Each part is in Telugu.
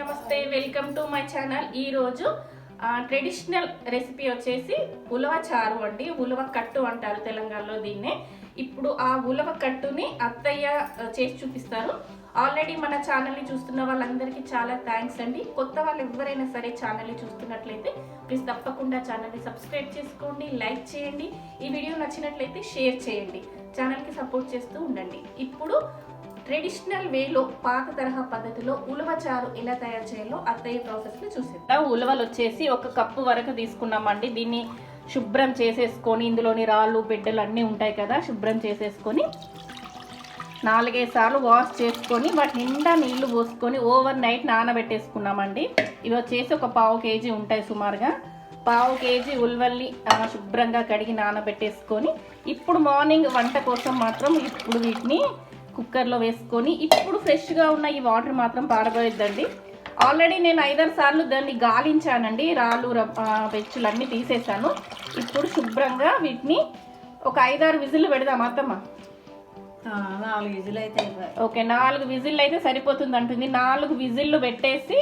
నమస్తే వెల్కమ్ టు మై ఛానల్. ఈ రోజు ట్రెడిషనల్ రెసిపీ వచ్చేసి ఉలవ చారు అండి. ఉలవ కట్టు అంటారు తెలంగాణలో దీన్నే. ఇప్పుడు ఆ ఉలవ కట్టుని అత్తయ్య చేసి చూపిస్తారు. ఆల్రెడీ మన ఛానల్ని చూస్తున్న వాళ్ళందరికీ చాలా థ్యాంక్స్ అండి. కొత్త వాళ్ళు ఎవరైనా సరే ఛానల్ని చూస్తున్నట్లయితే ప్లీజ్ తప్పకుండా ఛానల్ని సబ్స్క్రైబ్ చేసుకోండి లైక్ చేయండి. ఈ వీడియో నచ్చినట్లయితే షేర్ చేయండి. ఛానల్కి సపోర్ట్ చేస్తూ ఉండండి. ఇప్పుడు ట్రెడిషనల్ వేలో పాత తరహా పద్ధతిలో ఉలవ చారు ఎలా తయారు చేయాలో అత్తయ్య ప్రాసెస్లో చూసేద్దాం ఉలవలు వచ్చేసి ఒక కప్పు వరకు తీసుకున్నామండి. దీన్ని శుభ్రం చేసేసుకొని ఇందులోని రాళ్ళు బిడ్డలు అన్నీ ఉంటాయి కదా శుభ్రం చేసేసుకొని నాలుగైదు సార్లు వాష్ చేసుకొని వాటి నిండా నీళ్ళు పోసుకొని ఓవర్ నైట్ నానబెట్టేసుకున్నామండి. ఇవి వచ్చేసి ఒక పావు కేజీ ఉంటాయి సుమారుగా. పావు కేజీ ఉల్వల్ని శుభ్రంగా కడిగి నానబెట్టేసుకొని ఇప్పుడు మార్నింగ్ వంట కోసం మాత్రం ఇప్పుడు వీటిని కుక్కర్లో వేసుకొని ఇప్పుడు ఫ్రెష్గా ఉన్న ఈ వాటర్ మాత్రం పారబోయొద్దండి ఆల్రెడీ నేను ఐదారు సార్లు దాన్ని గాలించానండి. రాళ్ళు పెచ్చులు అన్నీ తీసేసాను ఇప్పుడు శుభ్రంగా వీటిని ఒక ఐదారు విజిల్లు పెడదాం అత్తమ్మ. నాలుగు ఇజులు అయితే. ఓకే నాలుగు విజిల్లు అయితే సరిపోతుంది అంటుంది. నాలుగు విజిల్లు పెట్టేసి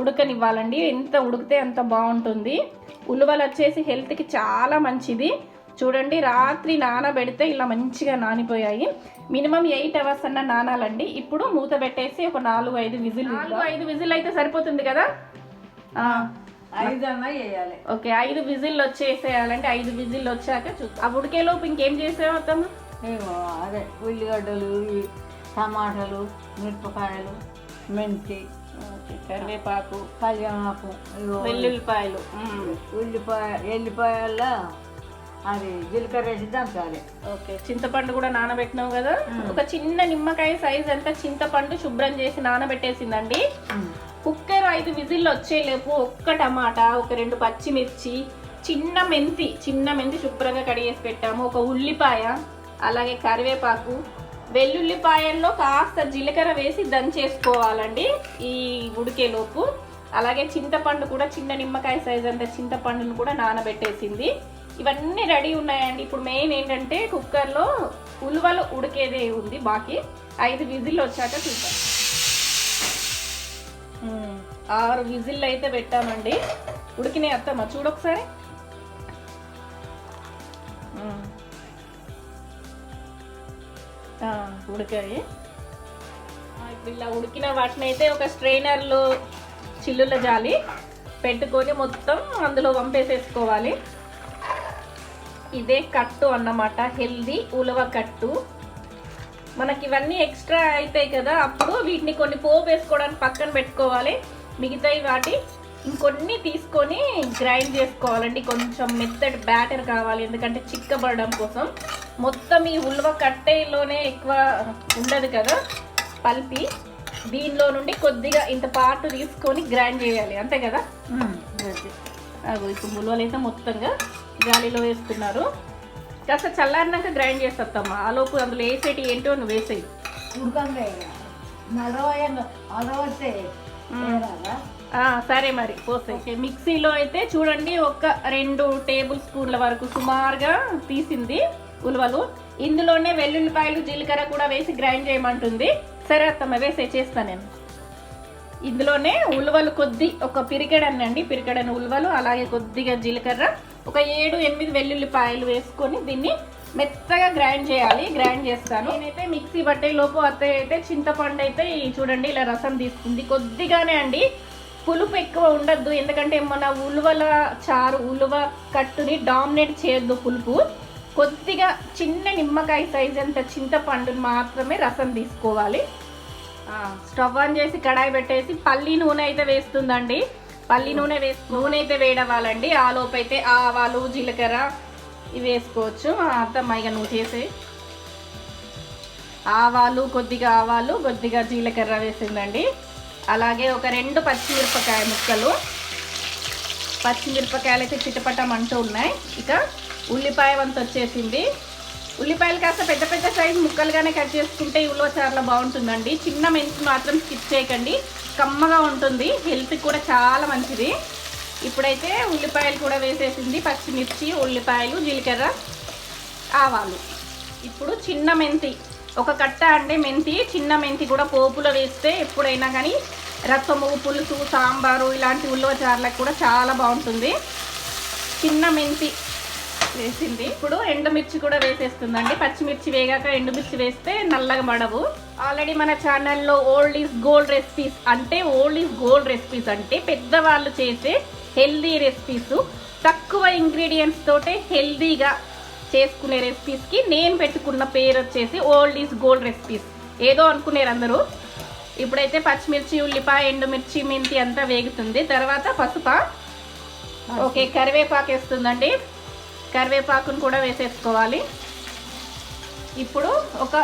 ఉడకనివ్వాలండి. ఎంత ఉడికితే అంత బాగుంటుంది. ఉలువలు వచ్చేసి హెల్త్కి చాలా మంచిది. చూడండి రాత్రి నానబెడితే ఇలా మంచిగా నానిపోయాయి. మినిమం ఎయిట్ అవర్స్ అన్న నానాలండి. ఇప్పుడు మూత పెట్టేసి ఒక నాలుగు ఐదు విజిల్ నాలుగు ఐదు విజిల్ అయితే సరిపోతుంది కదా? ఐదు అన్నా వేయాలి ఓకే ఐదు విజిల్లు వచ్చేసేయాలంటే ఐదు విజిల్లు వచ్చాక చూద్దాం. ఆ ఉడికేలోపు ఇంకేం అత్తమ్మ? ఏమో అదే ఉల్లిగడ్డలు టమాటాలు మిరపకాయలు మెంతి ఓకే, కరివేపాకు కళ్యామాకు ఇగో వెల్లుల్లిపాయలు. మ్మ్. ఉల్లిపాయ ఎల్లిపాయల్లో అది జీలకర్ర వేసి దంచాలి. ఓకే చింతపండు కూడా నానబెట్టినావు కదా? ఒక చిన్న నిమ్మకాయ సైజ్ అంతా చింతపండు శుభ్రం చేసి నానబెట్టేసిందండి. కుక్కర్ ఐదు విజిల్లు వచ్చేలేపు ఒక్క టమాటా ఒక రెండు పచ్చిమిర్చి చిన్న మెంతి చిన్న మెంతి శుభ్రంగా కడిగేసి పెట్టాము. ఒక ఉల్లిపాయ అలాగే కరివేపాకు. వెల్లుల్లిపాయల్లో కాస్త జీలకర్ర వేసి దంచేసుకోవాలండి ఈ ఉడికేలోపు. అలాగే చింతపండు కూడా చిన్న నిమ్మకాయ సైజ్ అంత చింతపండును కూడా నానబెట్టేసింది. ఇవన్నీ రెడీ ఉన్నాయండి. ఇప్పుడు మెయిన్ ఏంటంటే కుక్కర్లో ఉలువలు ఉడికేదే ఉంది. బాకీ ఐదు విజిల్లు వచ్చాక చూద్దాం. ఆరు విజిల్లు అయితే పెట్టామండి. ఉడికినాయి అత్తమ్మ చూడొకసారి ఉడికాయి. ఇప్పుడు ఇలా ఉడికిన వాటిని అయితే ఒక స్ట్రైనర్లో చిల్లుల జాలి పెట్టుకొని మొత్తం అందులో పంపేసేసుకోవాలి ఇదే కట్టు అన్నమాట. హెల్దీ ఉలవ కట్టు. మనకి ఇవన్నీ ఎక్స్ట్రా అవుతాయి కదా అప్పుడు వీటిని కొన్ని పోపు వేసుకోవడానికి పక్కన పెట్టుకోవాలి. మిగతాయి వాటి ఇంకొన్ని తీసుకొని గ్రైండ్ చేసుకోవాలండి. కొంచెం మెత్తటి బ్యాటర్ కావాలి ఎందుకంటే చిక్కబడడం కోసం. మొత్తం ఈ ఉల్వ కట్టెలోనే ఎక్కువ ఉండదు కదా పల్పి. దీనిలో నుండి కొద్దిగా ఇంత పాటు తీసుకొని గ్రైండ్ చేయాలి అంతే కదా? ఇప్పుడు ములవలు అయితే మొత్తంగా గాలిలో వేస్తున్నారు. కాస్త చల్లారినాక గ్రైండ్ చేస్తామ్మా ఆలోపు అందులో వేసేటి ఏంటో నువ్వు వేసేయి. ఉడకంగా సరే మరి పోసే మిక్సీలో అయితే చూడండి ఒక రెండు టేబుల్ స్పూన్ల వరకు సుమారుగా తీసింది ఉలవలు. ఇందులోనే వెల్లుల్లిపాయలు జీలకర్ర కూడా వేసి గ్రైండ్ చేయమంటుంది. సరే అత్తమ్మ వేసే చేస్తా నేను. ఇందులోనే ఉలవలు కొద్ది ఒక పిరికెడనండి పిరికెడని ఉలవలు అలాగే కొద్దిగా జీలకర్ర ఒక ఏడు ఎనిమిది వెల్లుల్లిపాయలు వేసుకొని దీన్ని మెత్తగా గ్రైండ్ చేయాలి గ్రైండ్ చేస్తాను. నేనైతే మిక్సీ పట్టే లోపు అత్తయ్య అయితే చింతపండు అయితే చూడండి ఇలా రసం తీసుకుంది. కొద్దిగానే అండి పులుపు ఎక్కువ ఉండద్దు ఎందుకంటే మన ఉలువల చారు ఉలువ కట్టుని డామినేట్ చేయొద్దు పులుపు. కొద్దిగా చిన్న నిమ్మకాయ సైజ్ అంత చింతపండుని మాత్రమే రసం తీసుకోవాలి. స్టవ్ ఆన్ చేసి కడాయి పెట్టేసి పల్లి నూనె అయితే వేస్తుందండి. పల్లి నూనె వేసి నూనె అయితే వేడవాలండి ఆ అయితే ఆవాలు జీలకర్ర ఇవి వేసుకోవచ్చు. ఆ, అత్తమ్మ ఇక నువ్వు చేసే. ఆవాలు కొద్దిగా ఆవాలు కొద్దిగా జీలకర్ర వేసిందండి. అలాగే ఒక రెండు పచ్చిమిరపకాయ ముక్కలు. పచ్చిమిరపకాయలు అయితే చిటపటమంటూ ఉన్నాయి. ఇక ఉల్లిపాయ వంత వచ్చేసింది. ఉల్లిపాయలు కాస్త పెద్ద పెద్ద సైజ్ ముక్కలుగానే కట్ చేసుకుంటే ఈ చాలా బాగుంటుందండి. చిన్న మెంతి మాత్రం స్కిప్ చేయకండి. కమ్మగా ఉంటుంది. హెల్త్ కూడా చాలా మంచిది. ఇప్పుడైతే ఉల్లిపాయలు కూడా వేసేసింది పచ్చిమిర్చి ఉల్లిపాయలు జీలకర్ర ఆవాలు. ఇప్పుడు చిన్న మెంతి ఒక కట్ట అంటే మెంతి. చిన్న మెంతి కూడా పోపులో వేస్తే ఎప్పుడైనా కానీ రసము పులుసు సాంబారు ఇలాంటి ఉల్లవచారులకు కూడా చాలా బాగుంటుంది. చిన్న మెంతి వేసింది. ఇప్పుడు ఎండుమిర్చి కూడా వేసేస్తుందండి. పచ్చిమిర్చి వేగాక ఎండుమిర్చి వేస్తే నల్లగా మడవు. ఆల్రెడీ మన ఛానల్లో ఓల్డ్ ఈజ్ గోల్డ్ రెసిపీస్ అంటే ఓల్డ్ ఈజ్ గోల్డ్ రెసిపీస్ అంటే పెద్దవాళ్ళు చేసే హెల్దీ రెసిపీస్ తక్కువ ఇంగ్రీడియంట్స్ తోటే హెల్దీగా చేసుకునే రెసిపీస్కి నేను పెట్టుకున్న పేరు వచ్చేసి ఓల్డ్ ఈజ్ గోల్డ్ రెసిపీస్ ఏదో అనుకునేరు అందరూ. ఇప్పుడైతే పచ్చిమిర్చి ఉల్లిపాయ ఎండుమిర్చి మెంతి అంతా వేగుతుంది. తర్వాత పసుప. ఓకే కరివేపాకు వేస్తుందండి. కరివేపాకును కూడా వేసేసుకోవాలి. ఇప్పుడు ఒక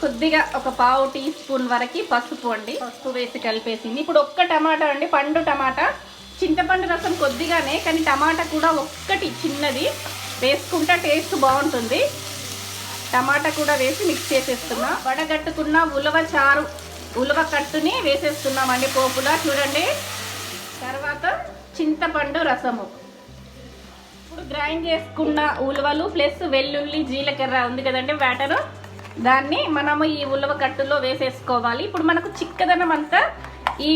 కొద్దిగా ఒక పావు టీ స్పూన్ వరకు పసుపు అండి. పసుపు వేసి కలిపేసింది. ఇప్పుడు ఒక్క టమాటా అండి. పండు టమాటా. చింతపండు రసం కొద్దిగానే కానీ టమాటా కూడా ఒక్కటి చిన్నది. వేసుకుంటే టేస్ట్ బాగుంటుంది. టమాటా కూడా వేసి మిక్స్ చేసేస్తున్నా. వడగట్టుకున్న ఉలవ చారు ఉలవ కట్టుని వేసేస్తున్నామండి పోపులా. చూడండి. తర్వాత చింతపండు రసము. ఇప్పుడు గ్రైండ్ చేసుకున్న ఉలవలు ప్లస్ వెల్లుల్లి జీలకర్ర ఉంది కదండి బ్యాటర్. దాన్ని మనము ఈ ఉలవ కట్టులో వేసేసుకోవాలి. ఇప్పుడు మనకు చిక్కదనం అంతా ఈ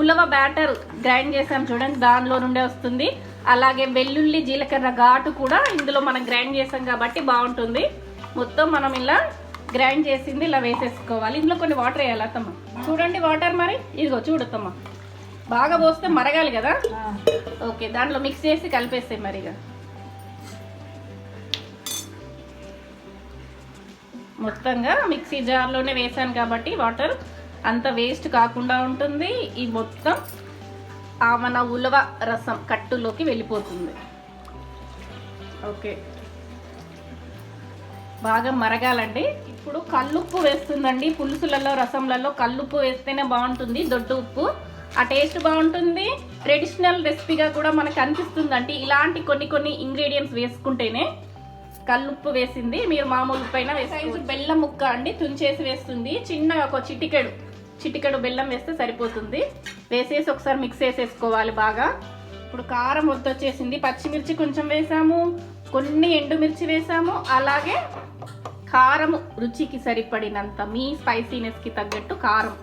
ఉలవ బ్యాటర్ గ్రైండ్ చేసాం చూడండి దానిలో నుండే వస్తుంది. అలాగే వెల్లుల్లి జీలకర్ర ఘాటు కూడా ఇందులో మనం గ్రైండ్ చేసాం కాబట్టి బాగుంటుంది. మొత్తం మనం ఇలా గ్రైండ్ చేసింది ఇలా వేసేసుకోవాలి. ఇందులో కొన్ని వాటర్ వేయాలి అత్తమ్మ. చూడండి వాటర్ మరి. ఇదిగో చూడత్తమ్మ బాగా పోస్తే మరగాలి కదా? ఓకే దాంట్లో మిక్స్ చేసి కలిపేస్తాయి మరిగా. మొత్తంగా మిక్సీ జార్లోనే వేసాను కాబట్టి వాటర్ అంత వేస్ట్ కాకుండా ఉంటుంది. ఈ మొత్తం ఆ మన ఉలవ రసం కట్టులోకి వెళ్ళిపోతుంది. ఓకే. బాగా మరగాలండి. ఇప్పుడు కల్లుప్పు వేస్తుందండి. పులుసులలో రసంలలో కల్లుప్పు వేస్తేనే బాగుంటుంది. దొడ్డు ఉప్పు. ఆ టేస్ట్ బాగుంటుంది. ట్రెడిషనల్ రెసిపీగా కూడా మనకు అనిపిస్తుంది అంటే ఇలాంటి కొన్ని కొన్ని ఇంగ్రీడియంట్స్ వేసుకుంటేనే కల్లుప్పు వేసింది. మీరు మామూలు పైన వేసి బెల్లం ముక్క అండి తుంచేసి వేస్తుంది. చిన్న ఒక చిటికెడు చిటికెడు బెల్లం వేస్తే సరిపోతుంది. వేసేసి ఒకసారి మిక్స్ చేసేసుకోవాలి బాగా. ఇప్పుడు కారం వచ్చేసింది. పచ్చిమిర్చి కొంచెం వేసాము. కొన్ని ఎండుమిర్చి వేసాము. అలాగే కారము రుచికి సరిపడినంత మీ స్పైసీనెస్కి తగ్గట్టు కారం.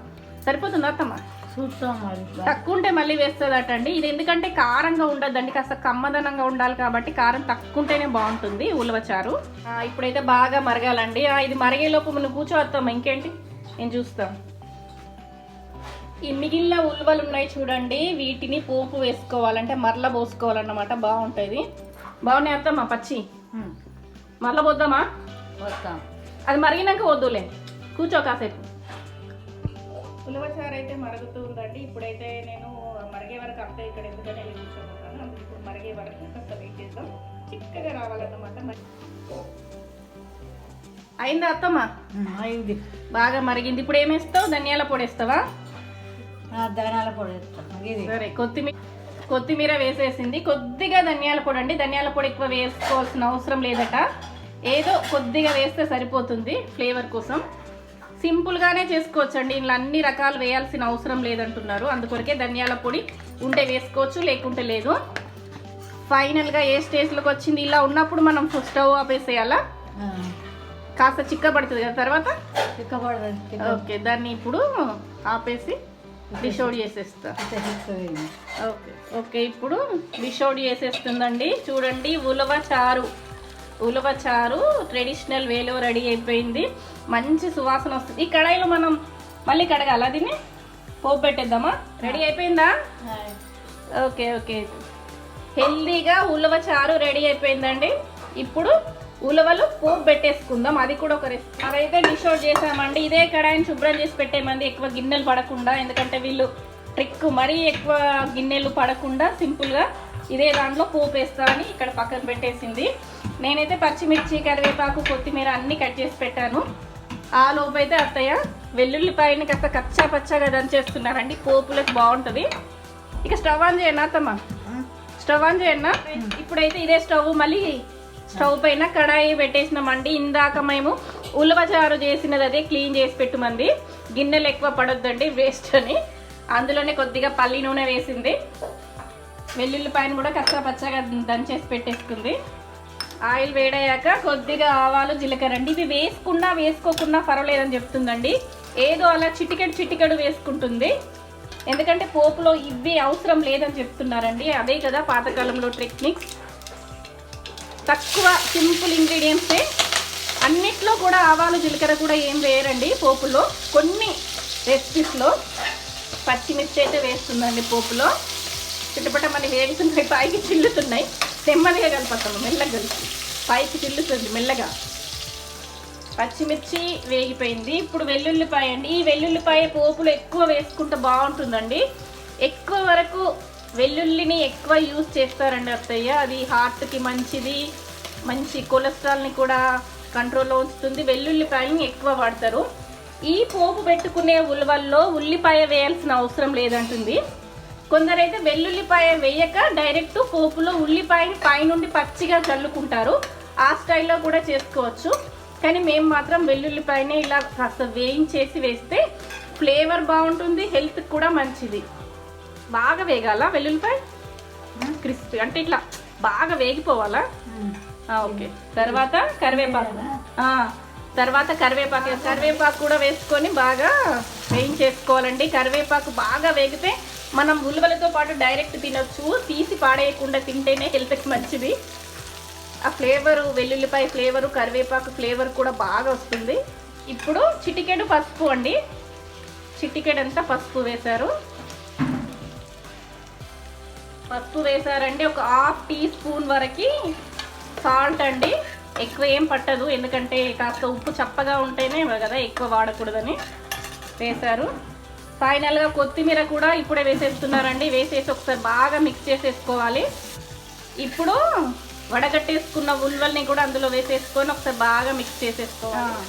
సరిపోతుంది అత్తమ్మ? చూస్తాం మరి. తక్కువ ఉంటే మళ్ళీ వేస్తుందట అండి ఇది ఎందుకంటే కారంగా ఉండదండి కాస్త కమ్మదనంగా ఉండాలి కాబట్టి కారం తక్కువ ఉంటేనే బాగుంటుంది ఉలవచారు. ఇప్పుడైతే బాగా మరగాలండి. ఇది మరిగేలోపు మనం కూర్చోవస్తాం ఇంకేంటి? నేను చూస్తాం. ఈ మిగిలిన ఉలువలు ఉన్నాయి చూడండి. వీటిని పోపు వేసుకోవాలంటే మరల పోసుకోవాలన్నమాట. బాగుంటుంది. బాగున్నాయి అత్తమ్మా? పచ్చి? మరల పోద్దామా? వస్తాం అది మరిగినాక వద్దులే కూర్చో కాసేపు. ఉలవచారు అయితే మరుగుతూ ఉందండి. ఇప్పుడైతే నేను మరిగే వరకు అంతే ఇక్కడ ఎందుకని వెళ్ళి కూర్చోబోతాను అందుకే ఇప్పుడు మరిగే వరకు కాస్త వెయిట్ చేద్దాం. చిక్కగా రావాలన్నమాట మరి. అయిందా అత్తమ్మ? అయింది. బాగా మరిగింది. ఇప్పుడు ఏమేస్తావు ధనియాల పొడి వేస్తావా? ధనియాల పొడి వేస్తాం. ఇది. సరే కొత్తిమీర కొత్తిమీర వేసేసింది. కొద్దిగా ధనియాల పొడి అండి. ధనియాల పొడి ఎక్కువ వేసుకోవాల్సిన అవసరం లేదట. ఏదో కొద్దిగా వేస్తే సరిపోతుంది ఫ్లేవర్ కోసం. సింపుల్గానే చేసుకోవచ్చండి. ఇంట్లో అన్ని రకాలు వేయాల్సిన అవసరం లేదంటున్నారు. అందుకొరకే ధనియాల పొడి ఉంటే వేసుకోవచ్చు లేకుంటే లేదు. ఫైనల్గా ఏ స్టేజ్లోకి వచ్చింది? ఇలా ఉన్నప్పుడు మనం స్టవ్ ఆపేసేయాలా? కాస్త చిక్కబడుతుంది కదా తర్వాత? చిక్క ఓకే దాన్ని ఇప్పుడు ఆపేసి డిష్ అవుట్ చేసేస్తా. చిక్క ఓకే ఓకే ఇప్పుడు డిష్ అవుట్ చేసేస్తుందండి. చూడండి ఉలవ చారు. ఉలవ చారు ట్రెడిషనల్ వేలో రెడీ అయిపోయింది. మంచి సువాసన వస్తుంది. ఈ కడాయిలో మనం మళ్ళీ కడగాల? దీన్ని పోపు పెట్టేద్దామా? రెడీ అయిపోయిందా? Okay okay. హెల్దీగా ఉలవ చారు రెడీ అయిపోయిందండి. ఇప్పుడు ఉలవలు పోపు పెట్టేసుకుందాం. అది కూడా ఒక రెసిపీ అదైతే డిష్ అవుట్ చేసామండి ఇదే కడాయిని శుభ్రం చేసి పెట్టేమంది ఎక్కువ గిన్నెలు పడకుండా ఎందుకంటే వీళ్ళు ట్రిక్ మరీ ఎక్కువ గిన్నెలు పడకుండా సింపుల్గా ఇదే దాంట్లో పోపు వేస్తామని ఇక్కడ పక్కన పెట్టేసింది. నేనైతే పచ్చిమిర్చి కరివేపాకు కొత్తిమీర అన్నీ కట్ చేసి పెట్టాను. ఆ లోపు అయితే అత్తయ్య వెల్లుల్లిపాయని కాస్త కచ్చా పచ్చగా దంచేస్తున్నారండి పోపులకు బాగుంటుంది. ఇక స్టవ్ ఆన్ చేయనా అత్తమ్మ. స్టవ్ ఆన్ చేయనా ఇప్పుడైతే ఇదే స్టవ్ మళ్ళీ స్టవ్ పైన కడాయి పెట్టేసినామండి. ఇందాక మేము ఉలవచారు చేసినది అదే క్లీన్ చేసి పెట్టుమంది. గిన్నెలు ఎక్కువ పడొద్దండి వేస్ట్ అని. అందులోనే కొద్దిగా పల్లి నూనె వేసింది. వెల్లుల్లిపాయను కూడా కచ్చా పచ్చగా దంచేసి పెట్టేసుకుంది. ఆయిల్ వేడయ్యాక కొద్దిగా ఆవాలు జీలకర్ర అండి. ఇవి వేసుకున్నా వేసుకోకుండా పర్వాలేదని చెప్తుందండి. ఏదో అలా చిటికెడు చిటికెడు వేసుకుంటుంది. ఎందుకంటే పోపులో ఇవి అవసరం లేదని చెప్తున్నారండి. అదే కదా పాతకాలంలో టెక్నిక్స్ తక్కువ సింపుల్ ఇంగ్రీడియంట్సే అన్నిట్లో కూడా ఆవాలు జీలకర్ర కూడా ఏం వేయరండి పోపులో. కొన్ని రెసిపీస్లో పచ్చిమిర్చి అయితే వేస్తుందండి పోపులో. చుట్టుపట్ట మన వేడుతున్నాయి పైకి చిల్లుతున్నాయి. నెమ్మదిగా కలిపేస్తాము మెల్లగా కలిపి. పైకి చిల్లుతుంది మెల్లగా. పచ్చిమిర్చి వేగిపోయింది. ఇప్పుడు వెల్లుల్లిపాయ అండి. ఈ వెల్లుల్లిపాయ పోపులు ఎక్కువ వేసుకుంటే బాగుంటుందండి. ఎక్కువ వరకు వెల్లుల్లిని ఎక్కువ యూజ్ చేస్తారండి అత్తయ్య. అది హార్ట్కి మంచిది. మంచి కొలెస్ట్రాల్ని కూడా కంట్రోల్లో ఉంచుతుంది. వెల్లుల్లిపాయని ఎక్కువ వాడతారు. ఈ పోపు పెట్టుకునే ఉలవల్లో ఉల్లిపాయ వేయాల్సిన అవసరం లేదంటుంది. కొందరైతే వెల్లుల్లిపాయ వేయక డైరెక్ట్ పోపులో ఉల్లిపాయని పైనుండి పచ్చిగా చల్లుకుంటారు. ఆ స్టైల్లో కూడా చేసుకోవచ్చు. కానీ మేము మాత్రం వెల్లుల్లిపాయనే ఇలా కాస్త వేయించేసి వేస్తే ఫ్లేవర్ బాగుంటుంది హెల్త్ కూడా మంచిది. బాగా వేగాల వెల్లుల్లిపాయ? క్రిస్పీ. అంటే ఇట్లా బాగా వేగిపోవాలా? ఓకే. తర్వాత కరివేపాకు. తర్వాత కరివేపాకు. కరివేపాకు కూడా వేసుకొని బాగా వేయించేసుకోవాలండి. కరివేపాకు బాగా వేగితే మనం ఉలువలతో పాటు డైరెక్ట్ తినొచ్చు. తీసి పాడేయకుండా తింటేనే హెల్త్కి మంచిది. ఆ ఫ్లేవరు వెల్లుల్లిపాయ ఫ్లేవరు కరివేపాకు ఫ్లేవర్ కూడా బాగా వస్తుంది. ఇప్పుడు చిటికెడు పసుపు అండి. చిటికెడంతా పసుపు వేశారు. పసుపు వేసారండి ఒక హాఫ్ టీ స్పూన్ వరకు సాల్ట్ అండి. ఎక్కువ ఏం పట్టదు. ఎందుకంటే కాస్త ఉప్పు చప్పగా ఉంటేనే కదా ఎక్కువ వాడకూడదని వేశారు. ఫైనల్గా కొత్తిమీర కూడా ఇప్పుడే వేసేస్తున్నారండి. వేసేసి ఒకసారి బాగా మిక్స్ చేసేసుకోవాలి. ఇప్పుడు వడగట్టేసుకున్న ఉల్వల్ని కూడా అందులో వేసేసుకొని ఒకసారి బాగా మిక్స్ చేసేసుకోవాలి.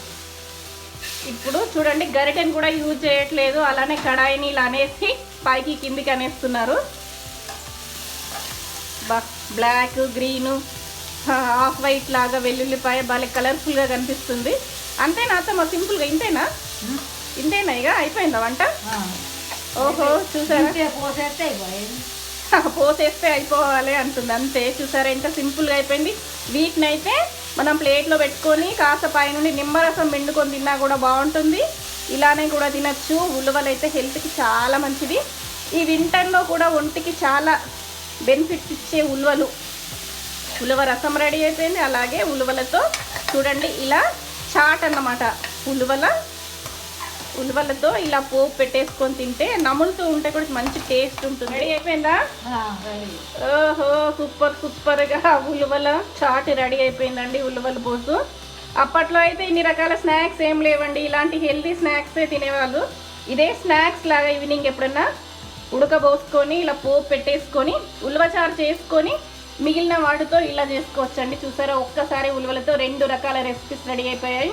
ఇప్పుడు చూడండి గరిటెని కూడా యూజ్ చేయట్లేదు. అలానే కడాయిని ఇలా అనేసి పైకి కిందికి అనేస్తున్నారు. బ్లాక్ గ్రీన్ ఆఫ్ వైట్ లాగా వెల్లుల్లిపాయ భలే కలర్ఫుల్గా కనిపిస్తుంది. అంతేనా అత్తమ్మ? సింపుల్గా ఇంతేనా? ఇంతేనా ఇక అయిపోయిందా వంట? ఓహో చూసారా? పోసేస్తే పోసేస్తే అయిపోవాలి అంటుంది. అంతే చూసారా? ఎంత సింపుల్గా అయిపోయింది. వీటిని అయితే మనం ప్లేట్లో పెట్టుకొని కాస్త పైనుండి నిమ్మరసం పిండుకొని తిన్నా కూడా బాగుంటుంది. ఇలానే కూడా తినచ్చు. ఉలువలు అయితే హెల్త్కి చాలా మంచిది. ఈ వింటర్లో కూడా ఒంటికి చాలా బెనిఫిట్స్ ఇచ్చే ఉలువలు. ఉలువ రసం రెడీ అయిపోయింది. అలాగే ఉలువలతో చూడండి ఇలా చాట్ అన్నమాట. ఉలువల ఉలువలతో ఇలా పోపు పెట్టేసుకొని తింటే నములుతూ ఉంటే కూడా మంచి టేస్ట్ ఉంటుంది. రెడీ అయిపోయిందా? ఓహో సూపర్ సూపర్గా ఉలువల చాట్ రెడీ అయిపోయిందండి ఉలువల పోసు. అప్పట్లో అయితే ఇన్ని రకాల స్నాక్స్ ఏం లేవండి. ఇలాంటి హెల్తీ స్నాక్సే తినేవాళ్ళు. ఇదే స్నాక్స్ లాగా ఈవినింగ్ ఎప్పుడన్నా ఉడకబోసుకొని ఇలా పోపు పెట్టేసుకొని ఉలవచారు చేసుకొని మిగిలిన వాటితో ఇలా చేసుకోవచ్చండి. చూసారా ఒక్కసారి ఉలవలతో రెండు రకాల రెసిపీస్ రెడీ అయిపోయాయి.